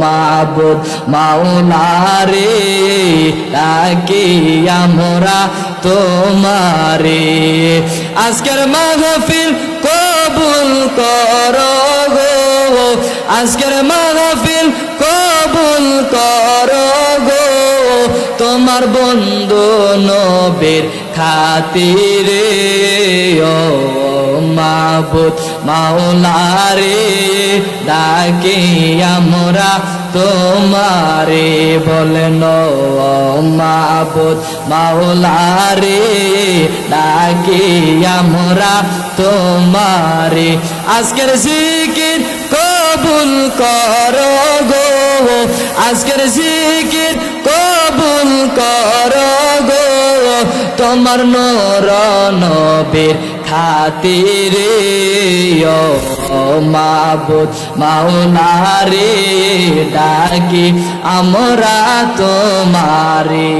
মাবুদ মাওলারে ডাকি আমরা তোমারে। আজকের মাহফিল কবুল করো গো, আজকের মাহফিল কবুল করো গো। তোমার বন্ধু নবীর খাতিরে, ও মাবুদ মাওলারে ডাকে আমরা তোমারে বলেন মাবুদ মাওলারে ডাকে আমরা তোমারে। আজকের জিকির কবুল করো গো। আজকের জিকির কবুল করো। তোমার নর নবীর খাতিরে মাবুদ মাওলারে ডাকি আমরা তোমারে।